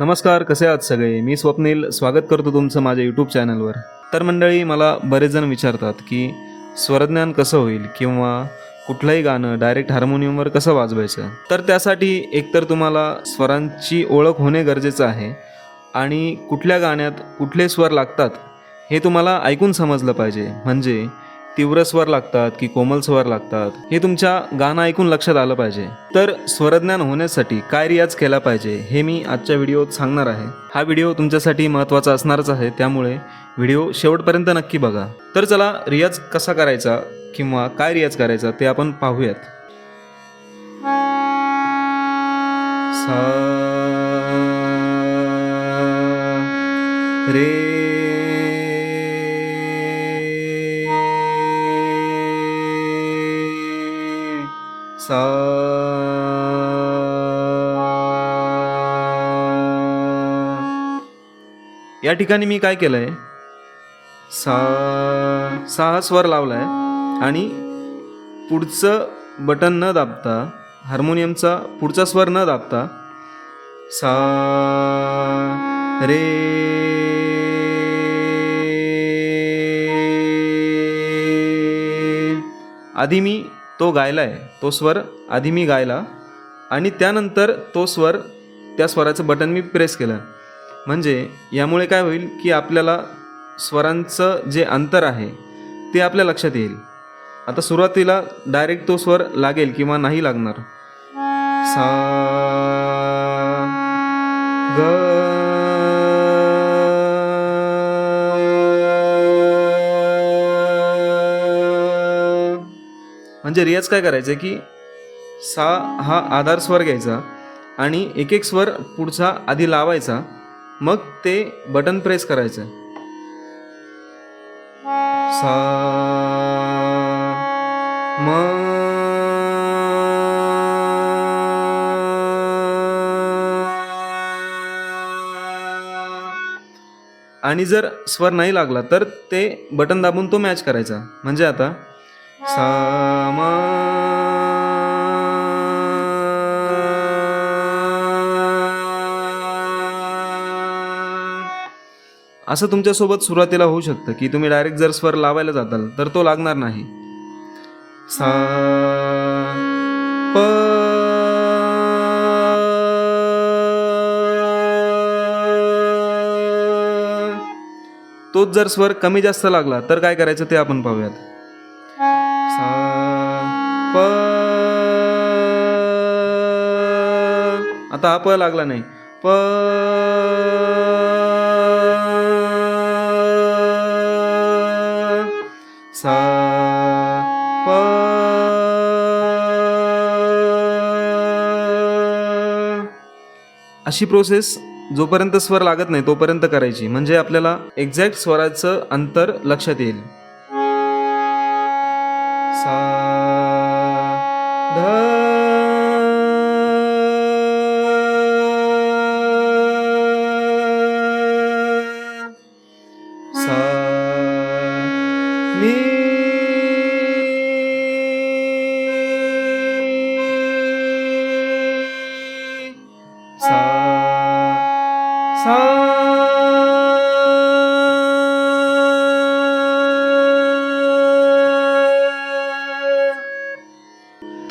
नमस्कार कसे आहात सगळे? मी स्वप्नील. स्वागत करतो तुमचं माझ्या यूट्यूब चॅनलवर तर मंडळी मला बरेच जण विचारतात की स्वरज्ञान कसं होईल किंवा कुठलंही गाणं डायरेक्ट हार्मोनियमवर कसं वाजवायचं? तर त्यासाठी एकतर तुम्हाला स्वरांची ओळख होणे गरजेचं आहे आणि कुठल्या गाण्यात कुठले स्वर लागतात हे तुम्हाला ऐकून समजलं पाहिजे. म्हणजे तीव्र स्वर लागतात की कोमल स्वर लागतात हे तुमच्या गाणं ऐकून लक्षात आलं पाहिजे. तर स्वरज्ञान होण्यासाठी काय रियाज केला पाहिजे हे मी आजच्या व्हिडिओत सांगणार आहे. हा व्हिडिओ तुमच्यासाठी महत्त्वाचा असणारच आहे त्यामुळे व्हिडिओ शेवटपर्यंत नक्की बघा. तर चला रियाज कसा करायचा किंवा काय रियाज करायचा ते आपण पाहूयात. सा रे सा या ठिकाणी मी काय केलंय? सा सहा स्वर लावलाय आणि पुढचं बटन न दाबता हार्मोनियमचा पुढचा स्वर न दाबता सा रे आधी मी तो गायला आहे तो स्वर आधी मी गायला आणि त्यानंतर तो स्वर त्या स्वराचं बटन मी प्रेस केलं. म्हणजे यामुळे काय होईल की आपल्याला स्वरांचं जे अंतर आहे ते आपल्या लक्षात येईल. आता सुरुवातीला डायरेक्ट तो स्वर लागेल किंवा नाही लागणार. सा ग म्हणजे रियाज काय करायचं की सा हा आधार स्वर घ्यायचा आणि एक एक स्वर पुढचा आधी लावायचा मग ते बटन प्रेस करायचं. सा म आणि जर स्वर नाही लागला तर ते बटन दाबून तो मॅच करायचा. म्हणजे आता सामा. असं तुमच्यासोबत सुरुवातीला होऊ शकतं की तुम्ही डायरेक्ट जर स्वर लावायला जाताल तर तो लागणार नाही. सा प तोच जर स्वर कमी जास्त लागला तर काय करायचं ते आपण पाहूयात. आता हा प लागला नाही. प सा प अशी प्रोसेस जोपर्यंत स्वर लागत नाही तोपर्यंत करायची. म्हणजे आपल्याला एक्झॅक्ट स्वराचं अंतर लक्षात येईल. सा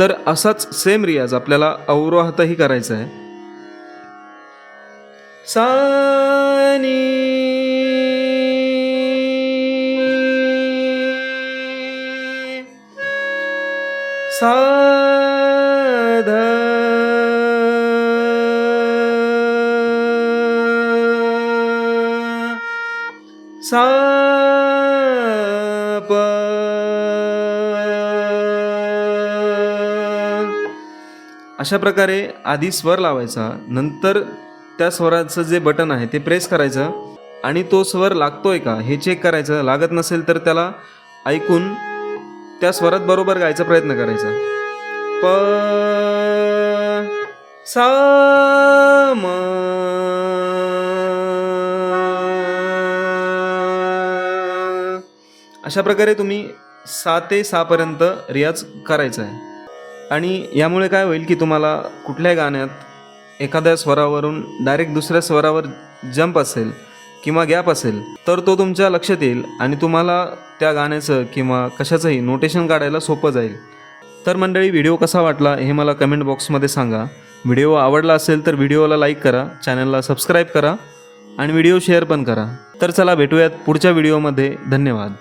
तर असाच सेम रियाज आपल्याला अवरोहातही करायचा आहे. सानी. साध सा अशा प्रकारे आधी स्वर लावायचा नंतर त्या स्वराचं जे बटन आहे ते प्रेस करायचं आणि तो स्वर लागतोय का हे चेक करायचं. लागत नसेल तर त्याला ऐकून त्या स्वरात बरोबर गायचा प्रयत्न करायचा. प सा म अशा प्रकारे तुम्ही सा ते सहापर्यंत रियाज करायचा आहे. आणि यामुळे काय होईल की तुम्हाला कुठल्याही गाण्यात एखाद्या स्वरावरून डायरेक्ट दुसऱ्या स्वरावर जंप असेल किंवा गॅप असेल तर तो तुमच्या लक्षात येईल आणि तुम्हाला त्या गाण्याचं किंवा कशाचंही नोटेशन काढायला सोपं जाईल. तर मंडळी व्हिडिओ कसा वाटला हे मला कमेंट बॉक्समध्ये सांगा. व्हिडिओ आवडला असेल तर व्हिडिओला लाईक करा चॅनलला सबस्क्राईब करा आणि व्हिडिओ शेअर पण करा. तर चला भेटूयात पुढच्या व्हिडिओमध्ये धन्यवाद.